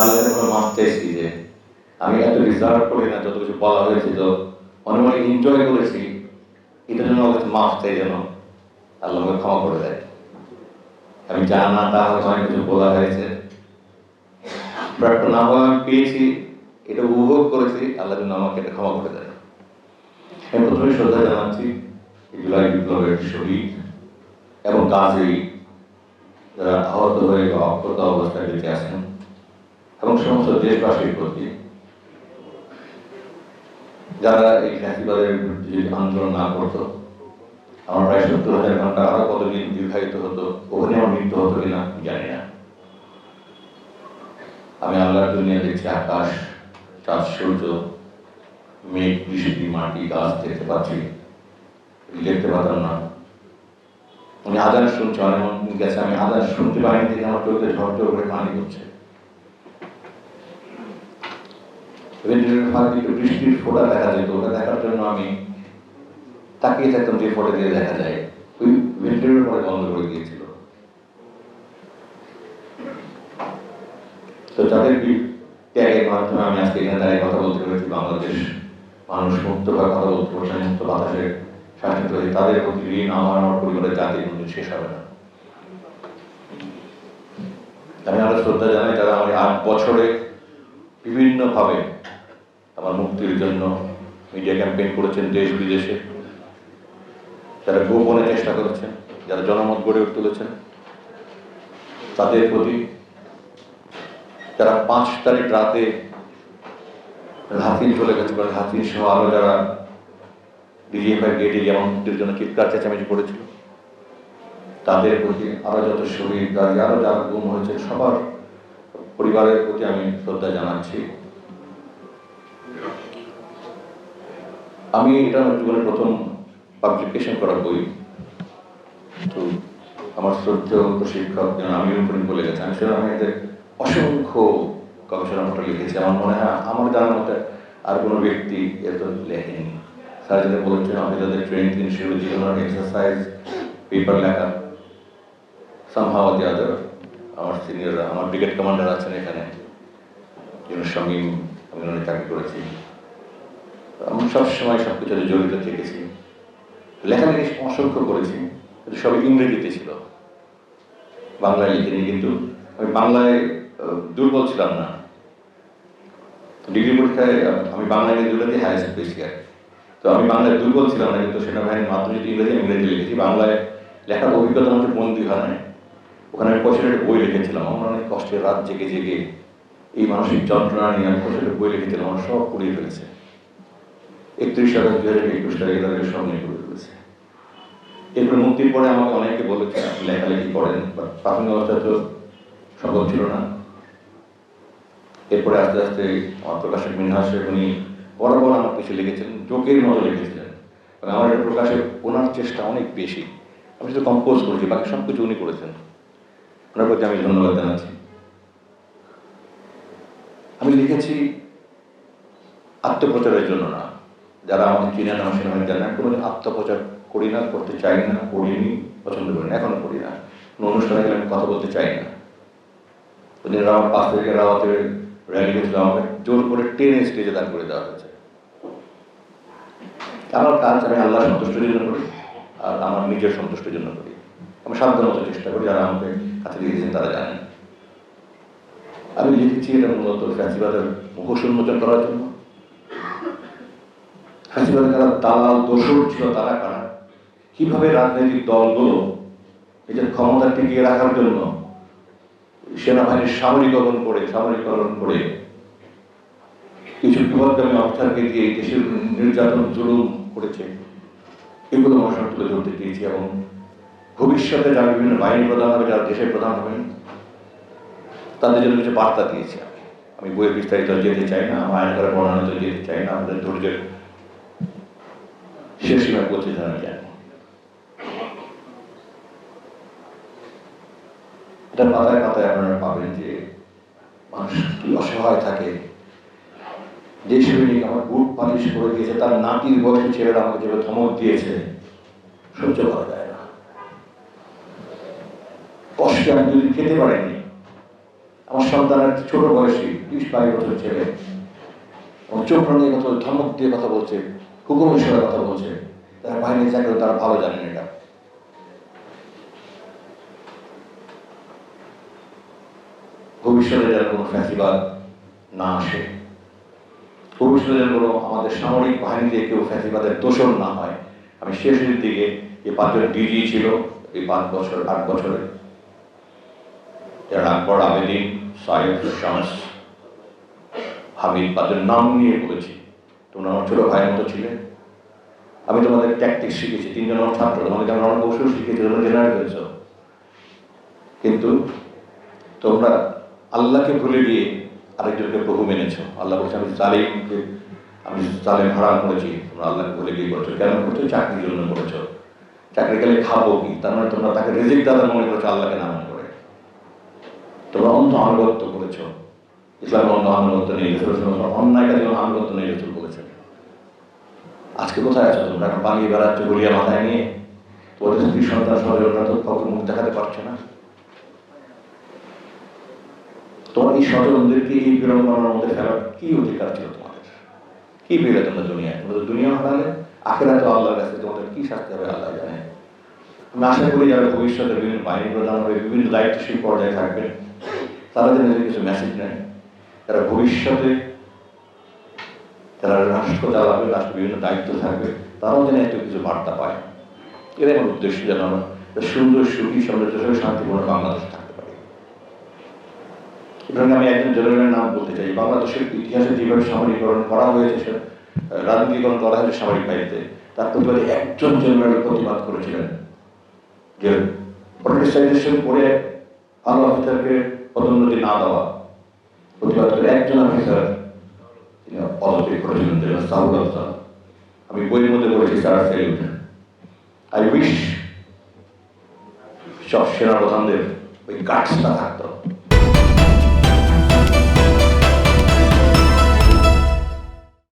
আলোচনা করে মাপ চাইছি যে আমি এত রিজার্ভ করি না, যত কিছু বলা হয়েছিল অনেক অনেক এনজয় করেছি, এটার জন্য আমার মাফ চাই যেন আল্লাহ আমাকে ক্ষমা করে দেয়। আমি যা না তা হয়তো অনেক কিছু বলা হয়েছে। প্রাপ্ত না হওয়া আমি পেয়েছি, এটা উপভোগ করেছি, আল্লাহ যেন আমাকে এটা ক্ষমা করে দেয়। আমি প্রথমে শ্রদ্ধা জানাচ্ছি জুলাই বিপ্লবের শহীদ এবং কাজেই যারা আহত হয়ে বা অক্ষত অবস্থায় বেঁচে আছেন। এবং সমস্ত দেশবাসীর প্রতি যারা এই বিরুদ্ধে আন্দোলন না করতো, আমার প্রায় সত্তর হাজার ঘণ্টা আরও কতদিন দীর্ঘায়িত হতো, ওখানে আমার মৃত্যু হতো কিনা জানি না। আমি আল্লাহর দুনিয়া দেখছি আকাশ চাঁদ সূর্য, মেঘ, বৃষ্টি, মাটি, গাছ দেখতে পাচ্ছি দেখতে পাতাম না। আমি আদান শুনছি অনেক গেছে, আমি আদান শুনতে পারিনি দেখে আমার চোখে ঝরঝর করে পানি করছে ভেন্টিলেটর ফাঁকে একটু বৃষ্টির ফোঁটা দেখা যেত ওটা দেখার জন্য আমি তাকিয়ে থাকতাম যে ফটো দিয়ে দেখা যায়। ওই ভেন্টিলেটর পরে বন্ধ করে দিয়েছিল। তো ত্যাগের মাধ্যমে আমি আজকে এখানে দাঁড়িয়ে কথা বলতে পেরেছি? বাংলাদেশ মানুষ মুক্ত মুক্তভাবে কথা বলতে পারছে মুক্ত বাতাসে শাসিত হয়ে তাদের প্রতি ঋণ আমার আমার পরিবারের জাতির মধ্যে শেষ হবে না। আমি আরও শ্রদ্ধা জানাই, তারা আমার আট বছরে বিভিন্নভাবে আমার মুক্তির জন্য মিডিয়া ক্যাম্পেইন করেছেন দেশ বিদেশে। যারা গোপনে চেষ্টা করেছেন, যারা জনমত গড়ে তুলেছেন। তাদের প্রতি যারা পাঁচ তারিখ রাতে হাতির চলে গেছে, কারণ হাতির সহ আরও যারা ডিজিএফআই গেটে যেমন মুক্তির জন্য চিৎকার, চেঁচামেচি করেছিল। তাদের প্রতি আরও যত শহীদ গাড়ি আরও যারা গুম হয়েছে সবার পরিবারের প্রতি আমি শ্রদ্ধা জানাচ্ছি। আমি এটা আমার জীবনের প্রথম পাবলিকেশন করা বই। তো আমার শ্রদ্ধেয় শিক্ষক যেন আমি উপরে বলে গেছে আমি সেটা আমি অসংখ্য গবেষণা পত্র লিখেছি। আমার মনে হয় আমার জানার মতে আর কোনো ব্যক্তি এত লেখেনি। স্যার যেটা বলেছেন আমি তাদের ট্রেনিং দিন সেগুলো জীবনের এক্সারসাইজ পেপার লেখা। সামহাও দি আমার সিনিয়ররা আমার ব্রিগেড কমান্ডার আছেন এখানে। সঙ্গী, আমি ওনার চাকরি করেছি। আমি সবসময় সব কিছুতে জড়িত থেকেছি। লেখালেখি অসংখ্য করেছি সবই ইংরেজিতে ছিল। বাংলায় লিখিনি, কিন্তু আমি বাংলায় দুর্বল ছিলাম না। ডিগ্রি পরীক্ষায় আমি বাংলা ইংরেজি হাইয়েস্ট পেয়েছি আর। তো আমি বাংলায় দুর্বল ছিলাম না, কিন্তু সেনাবাহিনীর মাধ্যমে যদি ইংরেজি ইংরেজি লিখেছি। বাংলায় লেখার অভিজ্ঞতা আমার বন্দি হয় না ওখানে আমি কষ্টের বই লিখেছিলাম। আমার অনেক কষ্টের রাত জেগে জেগে এই মানসিক যন্ত্রণা নিয়ে আমি কষ্টের বই লিখেছিলাম। আমার সব পুড়িয়ে ফেলেছে। একত্রিশ আগস্ট দুই হাজার একুশ তারিখে তাদের সব নিয়ে করে ফেলেছে। এরপর মুক্তির পরে আমাকে অনেকে বলেছে আপনি লেখালেখি করেন প্রাথমিক অবস্থায় তো সম্ভব ছিল না। এরপরে আস্তে আস্তে আমার প্রকাশক মিনহাসে উনি বরাবর আমার কিছু লিখেছেন জোকের মতো লিখেছিলেন। এবং আমার এটা প্রকাশে ওনার চেষ্টা অনেক বেশি। আমি শুধু কম্পোজ করেছি, বাকি সব কিছু উনি করেছেন। ওনার প্রতি আমি ধন্যবাদ জানাচ্ছি। আমি লিখেছি, আত্মপ্রচারের জন্য না। যারা আমাকে চিনে না সেটা আমি জানেন কোনো আত্মপ্রচার করি না, করতে চাই না করিনি পছন্দ করি না, এখনও করি না। কোনো অনুষ্ঠানে গেলে আমি কথা বলতে চাই না। ওদিন রাওয়াত পাঁচ তারিখে রাওয়াতের র্যালি হয়েছিল আমাকে জোর করে টেনে স্টেজে দাঁড় করে দেওয়া হয়েছে। আমার কাজ আমি আল্লাহ সন্তুষ্টের জন্য করি, আর আমার নিজের সন্তুষ্টের জন্য করি। আমি সাধ্য মতো চেষ্টা করি, যারা আমাকে কাছে দিয়েছেন তারা জানেন। আমি লিখেছি এটা মূলত ফ্যাসিবাদের মুখোশ উন্মোচন করার জন্য। ফ্যাসিবাদের যারা দালাল, দোষর ছিল তারা কারা? কীভাবে রাজনৈতিক দলগুলো নিজের ক্ষমতা টিকিয়ে রাখার জন্য সেনাবাহিনীর সামরিকরণ করে সামরিকরণ করে কিছু বিপদগামী অবস্থানকে দিয়ে দেশের নির্যাতন জুলুম করেছে। এগুলো সামনে তুলে ধরতে চেয়েছি এবং ভবিষ্যতে যারা বিভিন্ন বাহিনী প্রধান হবে, যারা দেশের প্রধান হবেন তাদের জন্য কিছু বার্তা দিয়েছি আমি। বইয়ের বিস্তারিত যেতে চাই না, আমার আইন করে বর্ণানিত যেতে চাই না, আমাদের ধৈর্যের শেষ সীমায় পৌঁছে আমি জানি এটা পাতায় পাতায় আপনারা পাবেন যে মানুষ কি অসহায় থাকে। যে সৈনিক আমার বুট পালিশ করে দিয়েছে, তার নাতির বয়সী ছেলেরা আমাকে যেভাবে ধমক দিয়েছে, সহ্য করা যায় না। কষ্টে আমি দুদিন খেতে পারিনি, আমার সন্তানের ছোট বয়সী, বিশ বাইশ বছর ছেলে, আমার চোখ নিয়ে কথা ধমক দিয়ে কথা বলছে হুকুম হিসেবে কথা বলছে। তারা বাহিনী চাকরি, তারা ভালো জানেন এটা। ভবিষ্যতে যেন কোনো ফ্যাসিবাদ না আসে। ভবিষ্যতে যেন কোনো আমাদের সামরিক বাহিনী দিয়ে কেউ ফ্যাসিবাদের দোষণ না হয়। আমি শেষের দিকে এই পাঁচজন ডিজি ছিল, এই পাঁচ বছর, আট বছরে। যারা আকবর, আবেদিন সাহেব শামস, হামিদ, পাঁচজন নাম নিয়ে বলেছি। তোমরা আমার ছোট ভাইয়ের মতো ছিলে। আমি তোমাদের ট্যাকটিক্স শিখেছি, তিনজন আমার ছাত্র তোমাদেরকে আমরা অনেক কৌশল শিখেছি, তোমরা জেনারেল হয়েছ কিন্তু তোমরা আল্লাহকে ভুলে গিয়ে আরেকজনকে প্রভু মেনেছ। আল্লাহ বলছে, আমি জালিমকে, আমি জালেম হারাম করেছি। তোমরা আল্লাহকে ভুলে গিয়ে করছ। কেন করছ? চাকরির জন্য করেছ। চাকরি গেলে খাব কি? তার মানে তোমরা তাকে রেজিক দাদা মনে করেছ, আল্লাহকে না মনে করে। তোমরা অন্ধ আনুগত্য করেছ। ইসলামের অন্ধ আনুগত্য নেই। অন্যায় কাজে আনুগত্য নেই। রসুল আজকে কোথায় আছো তোমরা? পালিয়ে বেড়াচ্ছ, গলিয়া মাথায় নিয়ে। তোমাদের স্ত্রী সন্তান সহযোগিতা তো কাউকে মুখ দেখাতে পারছে না। তোমার এই স্বজনদেরকে এই বিড়ম্বনার মধ্যে ফেলার কি অধিকার ছিল তোমাদের? কি পেলে তোমরা দুনিয়ায়? তোমাদের দুনিয়া হারালে আখেরা তো আল্লাহর কাছে তোমাদের কি শাস্তি হবে আল্লাহ জানে। আমি আশা করি যারা ভবিষ্যতে বিভিন্ন বাহিনী প্রধান হবে বিভিন্ন দায়িত্বশীল পর্যায়ে থাকবেন তারা যেন কিছু মেসেজ নেয়, তারা ভবিষ্যতে যারা রাষ্ট্র চালাবে রাষ্ট্র বিভিন্ন দায়িত্ব থাকবে, তারাও যেন একটু কিছু বার্তা পায়। এটাই আমার উদ্দেশ্য, যেন সুন্দর, সুখী সমৃদ্ধ শান্তিপূর্ণ বাংলাদেশ থাকতে পারি। সুতরাং আমি একজন জেনারেলের নাম বলতে চাই। বাংলাদেশের ইতিহাসে যেভাবে সামরিকরণ করা হয়েছে রাজনীতিকরণ করা হয়েছে সামরিক বাহিনীতে, তার প্রতিবাদে একজন জেনারেল প্রতিবাদ করেছিলেন। যে পলিটিসাইজেশন করে ভালো অফিসারকে পদোন্নতি না দেওয়া, প্রতিবাদ করে একজন অফিসার পদত্যাগ করেছিলেন আফসান আমি বইয়ের মধ্যে পড়েছি, স্যার সেলিউট আই উইশ সব সেনাপ্রধানদের ওই গাছটা থাকতো।